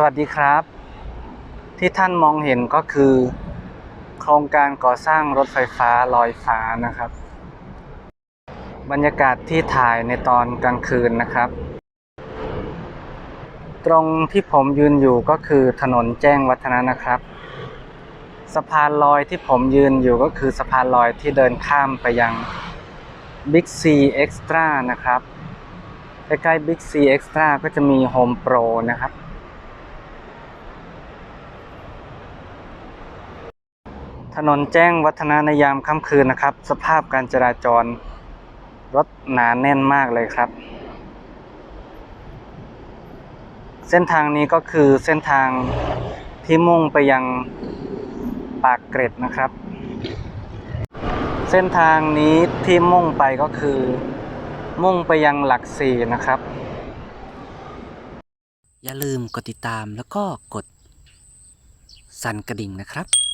สวัสดีครับ ที่ท่านมองเห็นก็คือ โครงการก่อสร้างรถไฟฟ้าลอยฟ้านะครับ บรรยากาศที่ถ่ายในตอนกลางคืนนะครับ ตรงที่ผมยืนอยู่ก็คือถนนแจ้งวัฒนะนะครับ สะพานลอยที่ผมยืนอยู่ก็คือสะพานลอยที่เดินข้ามไปยัง Big C Extra นะครับใกล้ๆ Big C Extra ก็จะมี Home Pro นะครับ ถนนแจ้งวัฒนะในยามค่ำคืนนะครับ สภาพการจราจรรถหนาแน่นมากเลยครับ เส้นทางนี้ก็คือเส้นทางที่มุ่งไปยังปากเกร็ดนะครับ เส้นทางนี้ที่มุ่งไปก็คือ มุ่งไปยังหลักสี่นะครับ อย่าลืมกดติดตามแล้วก็กดสั่นกระดิ่งนะครับ